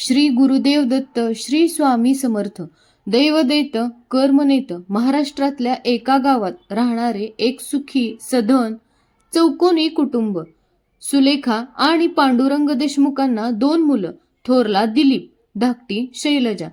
श्री गुरुदेव दत्त श्री स्वामी समर्थ. दैवदैत कर्मनेत महाराष्ट्रातल्या एका गावात राहणारे एक सुखी सधन चौकोनी कुटुंब. सुलेखा आणि पांडुरंग देशमुखांना दोन मुलं थोरला दिलीप धाकटी शैलजा.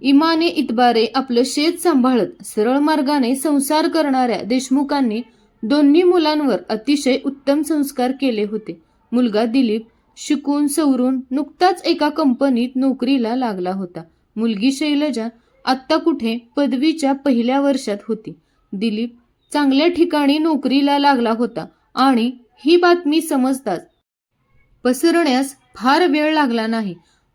इमाने इतबारे आपलं शेत सांभाळत सरळ मार्गाने संसार करणाऱ्या देशमुखांनी दोन्ही मुलांवर अतिशय उत्तम संस्कार केले होते. मुलगा दिलीप शिकून सवरून नुकताच एका कंपनीत नोकरीला लागला होता. मुलगी शैलजा आत्ता कुठे पदवीच्या पहिल्या वर्षात होती. दिलीप चांगल्या ठिकाणी नोकरीला लागला होता आणि ही बातमी समजताच पसरण्यास फार वेळ लागला नाही.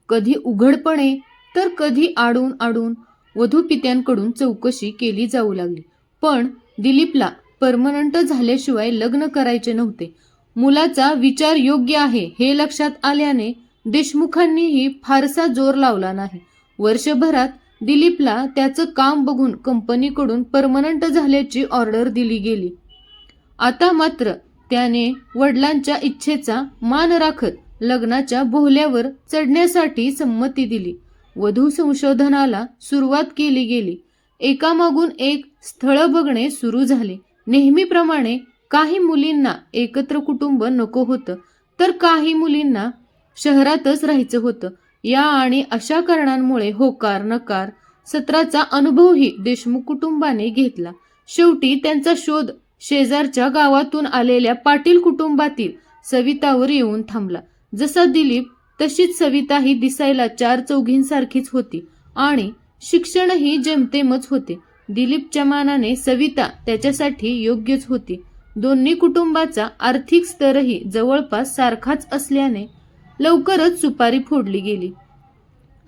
कधी उघडपणे तर कधी आडून आडून वधूपित्यांकडून चौकशी केली जाऊ लागली. पण दिलीपला परमनंट झाल्याशिवाय लग्न करायचे नव्हते. मुलाचा विचार योग्य आहे हे लक्षात आल्याने देशमुखांनीही फारसा जोर लावला नाही. वर्षभरात दिलीपला त्याचं काम बघून कंपनीकडून परमनंट झाल्याची ऑर्डर दिली गेली. आता मात्र त्याने वडिलांच्या इच्छेचा मान राखत लग्नाच्या बोहल्यावर चढण्यासाठी संमती दिली. वधू संशोधनाला सुरुवात केली गेली. एकामागून एक स्थळं बघणे सुरू झाले. नेहमीप्रमाणे काही मुलींना एकत्र कुटुंब नको होतं. तर काही मुलींना शहरातच राहायचं होतं. या आणि अशा कारणांमुळे होकार नकार सत्राचा अनुभवही देशमुख कुटुंबाने घेतला. शेवटी त्यांचा शोध शेजारच्या गावातून आलेल्या पाटील कुटुंबातील सवितावर येऊन थांबला. जसा दिलीप तशीच सविता ही दिसायला चार चौघींसारखीच होती आणि शिक्षणही जमतेमच होते. दिलीपच्या मानाने सविता त्याच्यासाठी योग्यच होती. दोन्ही कुटुंबाचा आर्थिक स्तरही जवळपास सारखाच असल्याने लवकरच सुपारी फोडली गेली.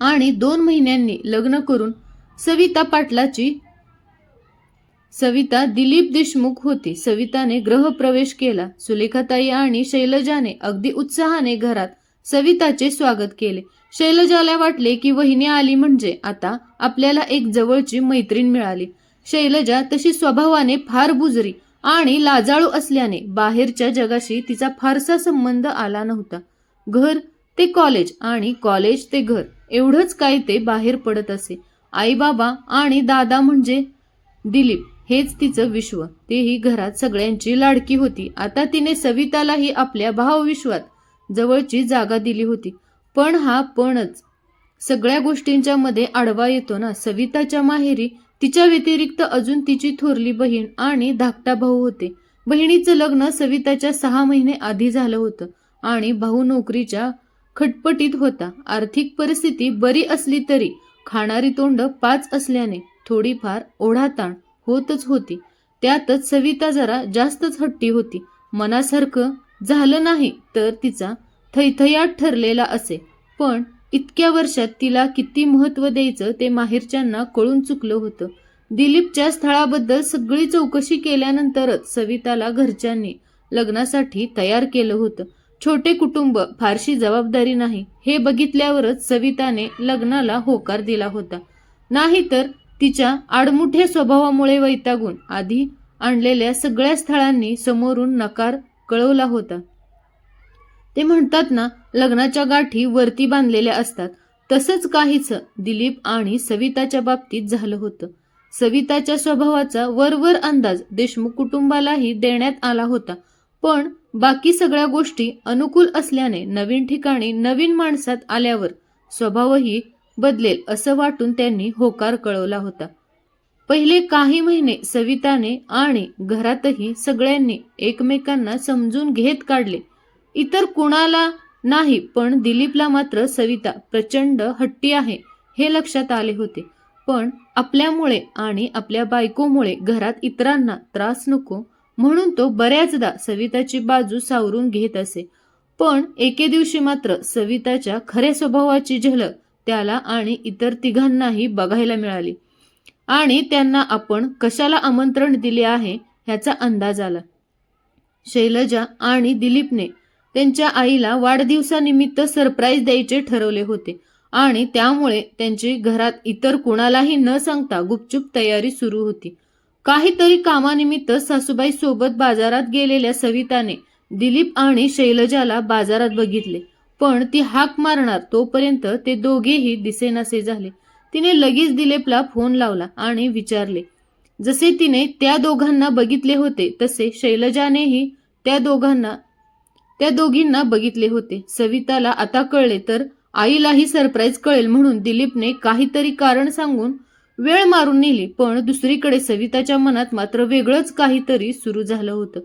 आणि दोन महिन्यांनी लग्न करून सविता पाटलाची सविता दिलीप देशमुख होती. सविताने ग्रहप्रवेश केला. सुलेखाताई आणि शैलजाने अगदी उत्साहाने घरात सविताचे स्वागत केले. शैलजाला वाटले की वहिनी आली म्हणजे आता आपल्याला एक जवळची मैत्रीण मिळाली. शैलजा तशी स्वभावाने फार बुजरी आणि लाजाळू असल्याने बाहेरच्या जगाशी तिचा फारसा संबंध आला नव्हता. घर ते कॉलेज आणि कॉलेज ते घर एवढंच काय ते बाहेर पडत असे. आई बाबा आणि दादा म्हणजे दिलीप हेच तिचं विश्व. तेही घरात सगळ्यांची लाडकी होती. आता तिने सवितालाही आपल्या भावविश्वात जवळची जागा दिली होती. पण हा पणच सगळ्या गोष्टींच्या मध्ये आडवा येतो ना. सविताच्या माहेरी तिच्या व्यतिरिक्त अजून तिची थोरली बहीण आणि धाकटा भाऊ होते. बहिणीचं लग्न सविताच्या सहा महिने आधी झालं होतं आणि भाऊ नोकरीच्या खटपटीत होता. आर्थिक परिस्थिती बरी असली तरी खाणारी तोंड पाच असल्याने थोडीफार ओढाताण होतच होती. त्यातच सविता जरा जास्तच हट्टी होती. मनासारखं झालं नाही तर तिचा थैथयात ठरलेला असे. पण इतक्या वर्षात तिला किती महत्त्व द्यायचं ते माहेरच्यांना कळून चुकलं होतं. दिलीपच्या स्थळाबद्दल सगळी चौकशी केल्यानंतरच सविताला घरच्यांनी लग्नासाठी तयार केलं होतं. छोटे कुटुंब फारशी जबाबदारी नाही. हे बघितल्यावरच सविताने लग्नाला होकार दिला होता. नाहीतर तिच्या आडमुठ्या स्वभावामुळे वैतागून आधी आणलेल्या सगळ्या स्थळांनी समोरून नकार कळवला होता. ते म्हणतात ना लग्नाच्या गाठी वरती बांधलेल्या असतात. तसंच काहीच दिलीप आणि सविताच्या बाबतीत झालं होतं. सविताच्या स्वभावाचा वरवर अंदाज देशमुख कुटुंबालाही देण्यात आला होता. पण बाकी सगळ्या गोष्टी अनुकूल असल्याने नवीन ठिकाणी नवीन माणसात आल्यावर स्वभावही बदलेल असं वाटून त्यांनी होकार कळवला होता. पहिले काही महिने सविताने आणि घरातही सगळ्यांनी एकमेकांना समजून घेत काढले. इतर कुणाला नाही पण दिलीपला मात्र सविता प्रचंड हट्टी आहे हे लक्षात आले होते. पण आपल्यामुळे आणि आपल्या बायकोमुळे घरात इतरांना त्रास नको म्हणून तो बऱ्याचदा सविताची बाजू सावरून घेत असे. पण एके दिवशी मात्र सविताच्या खऱ्या स्वभावाची झलक त्याला आणि इतर तिघांनाही बघायला मिळाली. आणि त्यांना आपण कशाला आमंत्रण दिले आहे ह्याचा अंदाज आला. शैलजा आणि दिलीपने त्यांच्या आईला वाढदिवसानिमित्त सरप्राईज द्यायचे ठरवले होते. आणि त्यामुळे त्यांची घरात इतर कुणालाही न सांगता गुपचूप तयारी सुरू होती. काहीतरी कामानिमित्त सासूबाई सोबत बाजारात गेलेल्या सविताने दिलीप आणि शैलजाला बाजारात बघितले. पण ती हाक मारणार तोपर्यंत ते दोघेही दिसेनासे झाले. तिने लगेच दिलीपला फोन लावला आणि विचारले जसे तिने त्या दोघांना बघितले होते तसे शैलजानेही त्या दोघांना त्या दोघींना बघितले होते. सविताला आता कळले तर आईलाही सरप्राईज कळेल म्हणून दिलीपने काहीतरी कारण सांगून वेळ मारून नेली. पण दुसरीकडे सविताच्या मनात मात्र वेगळंच काहीतरी सुरू झालं होतं.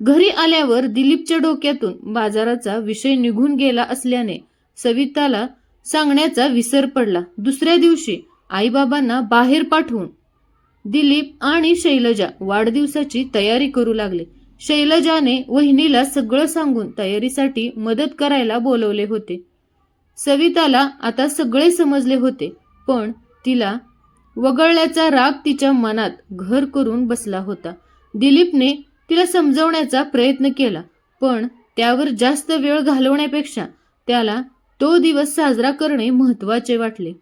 घरी आल्यावर दिलीपच्या डोक्यातून बाजाराचा विषय निघून गेला असल्याने सविताला सांगण्याचा विसर पडला. दुसऱ्या दिवशी आईबाबांना बाहेर पाठवून दिलीप आणि शैलजा वाढदिवसाची तयारी करू लागले. शैलजाने वहिनीला सगळं सांगून तयारीसाठी मदत करायला बोलवले होते. सविताला आता सगळे समजले होते पण तिला वगळल्याचा राग तिच्या मनात घर करून बसला होता. दिलीपने तिला समजवण्याचा प्रयत्न केला पण त्यावर जास्त वेळ घालवण्यापेक्षा त्याला तो दिवस साजरा करणे महत्त्वाचे वाटले.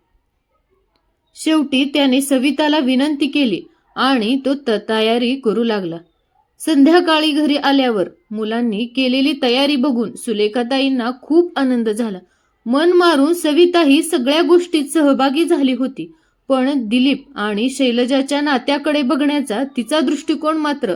शेवटी त्याने सविताला विनंती केली आणि तो त- तयारी करू लागला. संध्याकाळी घरी आल्यावर मुलांनी केलेली तयारी बघून सुलेखाताईंना खूप आनंद झाला. मन मारून सविताही सगळ्या गोष्टीत सहभागी झाली होती. पण दिलीप आणि शैलजाच्या नात्याकडे बघण्याचा तिचा दृष्टिकोन मात्र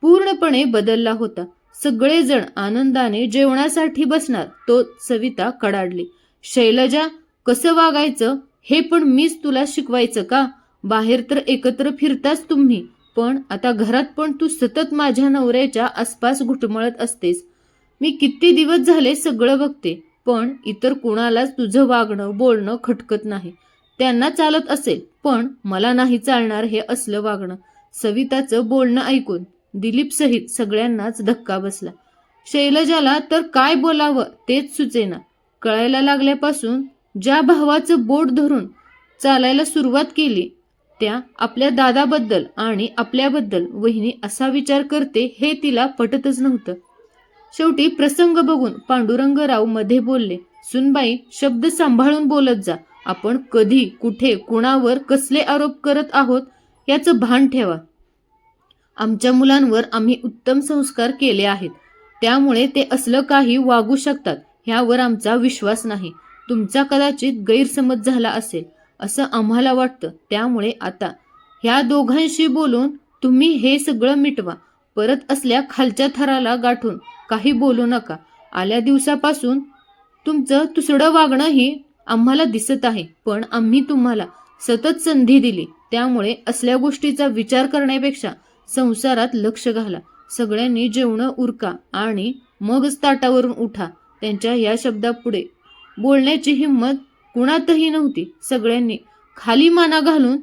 पूर्णपणे बदलला होता. सगळेजण आनंदाने जेवणासाठी बसणार तो सविता कडाडली. शैलजा कसं वागायचं? हे पण मीच तुला शिकवायचं का? बाहेर तर एकत्र फिरताच तुम्ही. पण आता घरात पण तू सतत माझ्या नवऱ्याच्या आसपास घुटमळत असतेस. मी किती दिवस झाले सगळं बघते पण इतर कुणालाच तुझं वागणं बोलणं खटकत नाही. त्यांना चालत असेल पण मला नाही चालणार हे असलं वागणं. सविताचं बोलणं ऐकून दिलीप सहित सगळ्यांनाच धक्का बसला. शैलजाला तर काय बोलावं तेच सुचेना. कळायला लागल्यापासून ज्या भावाचं बोट धरून चालायला सुरुवात केली त्या आपल्या दादाबद्दल आणि आपल्याबद्दल वहिनी असा विचार करते हे तिला पटतच नव्हतं. शेवटी प्रसंग बघून पांडुरंगरावमध्ये बोलले सुनबाई शब्द सांभाळून बोलत जा. आपण कधी कुठे कुणावर कसले आरोप करत आहोत याचं भान ठेवा. आमच्या मुलांवर आम्ही उत्तम संस्कार केले आहेत. त्यामुळे ते असलं काही वागू शकतात ह्यावर आमचा विश्वास नाही. तुमचा कदाचित गैरसमज झाला असेल. असं आम्हाला वाटतं. त्यामुळे आता ह्या दोघांशी बोलून तुम्ही हे सगळं मिटवा. परत असल्या खालच्या थराला गाठून काही बोलू नका. आल्या दिवसापासून तुमचं तुसडं वागणंही आम्हाला दिसत आहे. पण आम्ही तुम्हाला सतत संधी दिली. त्यामुळे असल्या गोष्टीचा विचार करण्यापेक्षा संसारात लक्ष घाला. सगळ्यांनी जेवणं उरका आणि मगच ताटावरून उठा. त्यांच्या या शब्दापुढे बोलण्याची हिंमत कुणातही नव्हती. सगळ्यांनी खाली माना घालून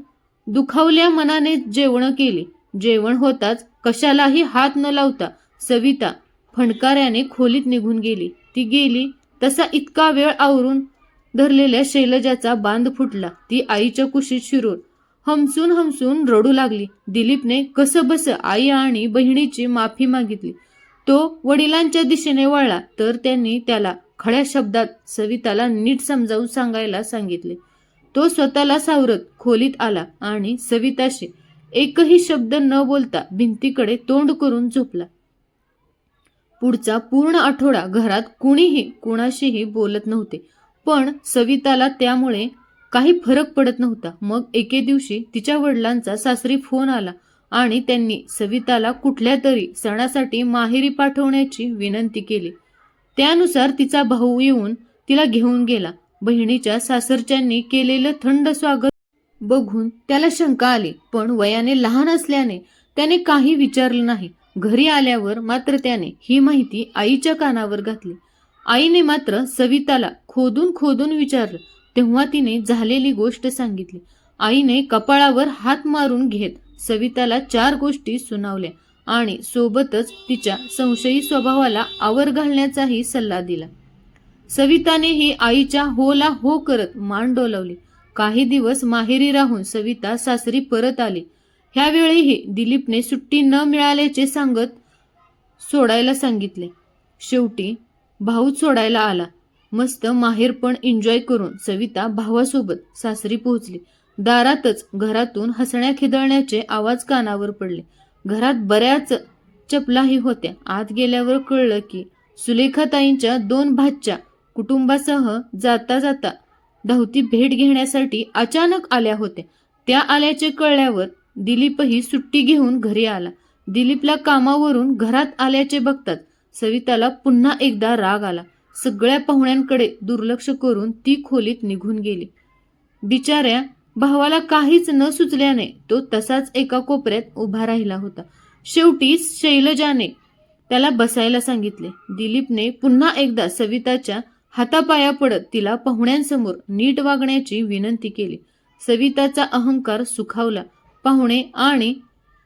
दुखावल्या मनाने जेवण केली. जेवण होताच कशालाही हात न लावता सविता फणकाऱ्याने खोलीत निघून गेली. ती गेली तसा इतका वेळ आवरून धरलेल्या शैलजाचा बांध फुटला. ती आईच्या कुशीत शिरून हमसून हमसून रडू लागली. दिलीपने कसं बस आई आणि बहिणीची माफी मागितली. तो वडिलांच्या दिशेने वळला तर त्यांनी त्याला खड्या शब्दात सविताला नीट समजावून सांगायला सांगितले. तो स्वतःला सावरत खोलीत आला आणि सविताशी एकही शब्द न बोलता भिंतीकडे तोंड करून झोपला. पुढचा पूर्ण आठवडा घरात कुणीही कुणाशीही बोलत नव्हते पण सविताला त्यामुळे काही फरक पडत नव्हता. मग एके दिवशी तिच्या वडिलांचा सासरी फोन आला आणि त्यांनी सविताला कुठल्या तरी सणासाठी माहेरी पाठवण्याची विनंती केली. त्यानुसार तिचा भाऊ येऊन तिला घेऊन गेला. बहिणीच्या सासरच्यांनी केलेलं थंड स्वागत बघून त्याला शंका आली पण वयाने लहान असल्याने त्याने काही विचारलं नाही. घरी आल्यावर मात्र त्याने ही माहिती आईच्या कानावर घातली. आईने मात्र सविताला खोदून खोदून विचारलं. तेव्हा तिने झालेली गोष्ट सांगितली. आईने कपाळावर हात मारून घेत सविताला चार गोष्टी सुनावल्या. आणि सोबतच तिच्या संशयी स्वभावाला आवर घालण्याचाही सल्ला दिला. सवितानेही आईच्या होला हो करत मान डोलावली. काही दिवस माहेरी राहून सविता सासरी परत आली. ह्यावेळीही दिलीपने सुट्टी न मिळाल्याचे सांगत सोडायला सांगितले. शेवटी भाऊ सोडायला आला. मस्त माहेर पण एन्जॉय करून सविता भावासोबत सासरी पोहोचली. दारातच घरातून हसण्या खिदळण्याचे आवाज कानावर पडले. घरात बऱ्याच चपलाही होत्या. आत गेल्यावर कळलं की सुलेखाताईंच्या दोन भाच्या कुटुंबासह जाता जाता धावती भेट घेण्यासाठी अचानक आल्या होत्या. त्या आल्याचे कळल्यावर दिलीपही सुट्टी घेऊन घरी आला. दिलीपला कामावरून घरात आल्याचे बघतात सविताला पुन्हा एकदा राग आला. सगळ्या पाहुण्यांकडे दुर्लक्ष करून ती खोलीत निघून गेली. बिचाऱ्या भावाला काहीच न सुचल्याने तो तसाच एका कोपऱ्यात उभा राहिला होता. शेवटी शैलजाने त्याला बसायला सांगितले. दिलीपने पुन्हा एकदा सविताच्या हातापाया पडत तिला पाहुण्यांसमोर नीट वागण्याची विनंती केली. सविताचा अहंकार सुखावला. पाहुणे आणि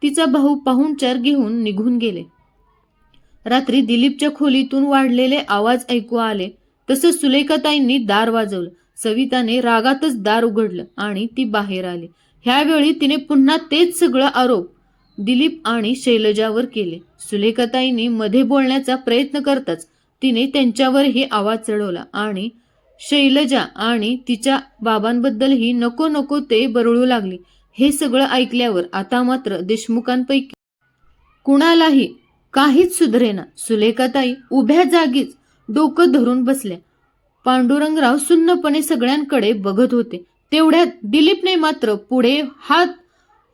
तिचा भाऊ पाहुणचार घेऊन निघून गेले. रात्री दिलीपच्या खोलीतून वाढलेले आवाज ऐकू आले. तसं सुलेखाताईंनी दार वाजवलं. सविताने रागातच दार उघडलं आणि ती बाहेर आली. ह्यावेळी तिने पुन्हा तेच सगळं आरोप दिलीप आणि शैलजावर केले. सुलेखाताईंनी मध्ये बोलण्याचा प्रयत्न करताच तिने त्यांच्यावरही आवाज चढवला आणि शैलजा आणि तिच्या बाबांबद्दलही नको नको ते बरळू लागली. हे सगळं ऐकल्यावर आता मात्र देशमुखांपैकी कुणालाही काहीच सुधरेना. सुलेखाताई उभ्या जागीच डोकं धरून बसल्या. पांडुरंगराव सुन्नपणे सगळ्यांकडे बघत होते. तेवढ्यात दिलीपने मात्र पुढे हात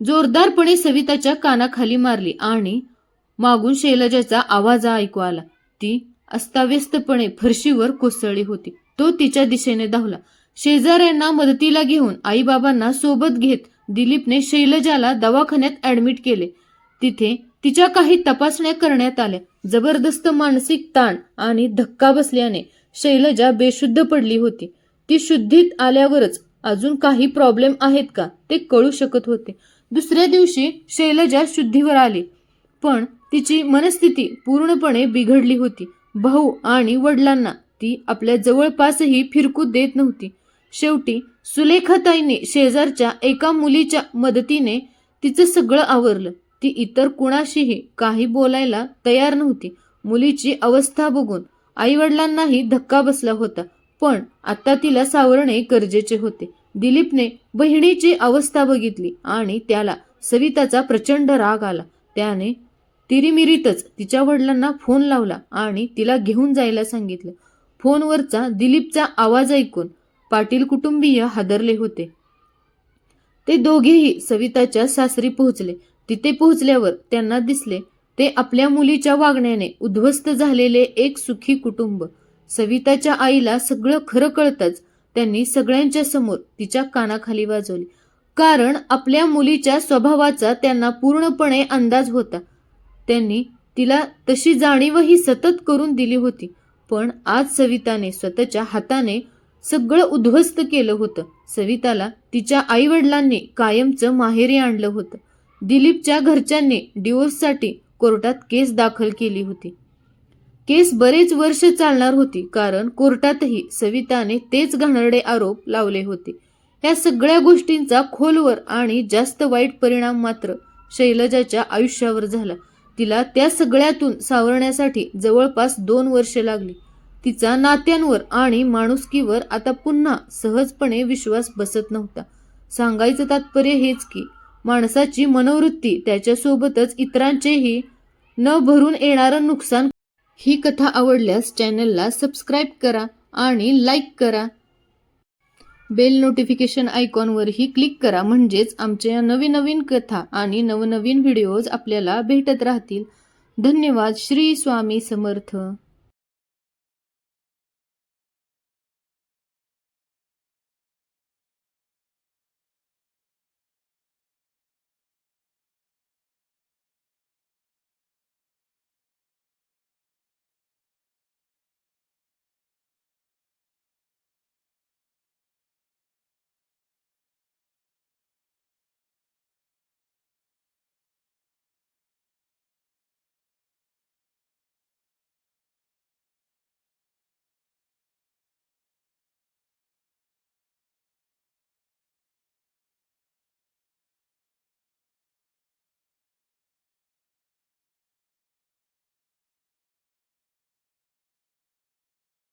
जोरदारपणे सविताच्या कानाखाली मारली आणि मागून शैलजाचा आवाज ऐकू आला. ती अस्ताव्यस्तपणे फरशीवर कोसळली होती. तो तिच्या दिशेने धावला. शेजाऱ्यांना मदतीला घेऊन आईबाबांना सोबत घेत दिलीपने शैलजाला दवाखान्यात ऍडमिट केले. तिथे तिच्या काही तपासण्या करण्यात आल्या. जबरदस्त मानसिक ताण आणि धक्का बसल्याने शैलजा बेशुद्ध पडली होती. ती शुद्धीत आल्यावरच अजून काही प्रॉब्लेम आहेत का ते कळू शकत होते. दुसऱ्या दिवशी शैलजा शुद्धीवर आली. पण तिची मनस्थिती पूर्णपणे बिघडली होती. भाऊ आणि वडिलांना ती आपल्या जवळपासही फिरकू देत नव्हती. शेवटी सुलेखाताईने शेजारच्या एका मुलीच्या मदतीने तिचं सगळं आवरलं. ती इतर कुणाशीही काही बोलायला तयार नव्हती. मुलीची अवस्था बघून आईवडिलांनाही धक्का बसला होता. पण आता तिला सावरणे गरजेचे होते. दिलीपने बहिणीची अवस्था बघितली आणि त्याला सविताचा प्रचंड राग आला. त्याने तिरिमिरीतच तिच्या वडिलांना फोन लावला आणि तिला घेऊन जायला सांगितलं. फोनवरचा दिलीपचा आवाज ऐकून पाटील कुटुंबीय हादरले होते. ते दोघेही सविताच्या सासरी पोहोचले. तिथे पोहोचल्यावर त्यांना दिसले ते आपल्या मुलीच्या वागण्याने उद्ध्वस्त झालेले एक सुखी कुटुंब. सविताच्या आईला सगळं खरं कळतच त्यांनी सगळ्यांच्या समोर तिच्या कानाखाली वाजवली. कारण आपल्या मुलीच्या स्वभावाचा त्यांना पूर्णपणे अंदाज होता. त्यांनी तिला तशी जाणीवही सतत करून दिली होती. पण आज सविताने स्वतःच्या हाताने सगळं उद्ध्वस्त केलं होतं. सविताला तिच्या आईवडिलांनी कायमचं माहेरी आणलं होतं. दिलीपच्या घरच्यांनी डिवोर्ससाठी कोर्टात केस दाखल केली होती. केस बरेच वर्ष चालणार होती कारण कोर्टातही सविताने तेच घाणेरडे आरोप लावले होते. या सगळ्या गोष्टींचा खोलवर आणि जास्त वाईट परिणाम मात्र शैलजाच्या आयुष्यावर झाला. तिला त्या सगळ्यातून सावरण्यासाठी जवळपास दोन वर्ष लागली. तिचा नात्यांवर आणि माणुसकीवर आता पुन्हा सहजपणे विश्वास बसत नव्हता. सांगायचं तात्पर्य हेच की माणसाची मनोवृत्ती त्याच्यासोबतच इतरांचेही न भरून येणारं नुकसान. ही कथा आवडल्यास चॅनलला सबस्क्राईब करा आणि लाईक करा. बेल नोटिफिकेशन आयकॉनवरही क्लिक करा म्हणजेच आमच्या नवीन नवीन कथा आणि नवनवीन व्हिडिओज आपल्याला भेटत राहतील. धन्यवाद. श्री स्वामी समर्थ.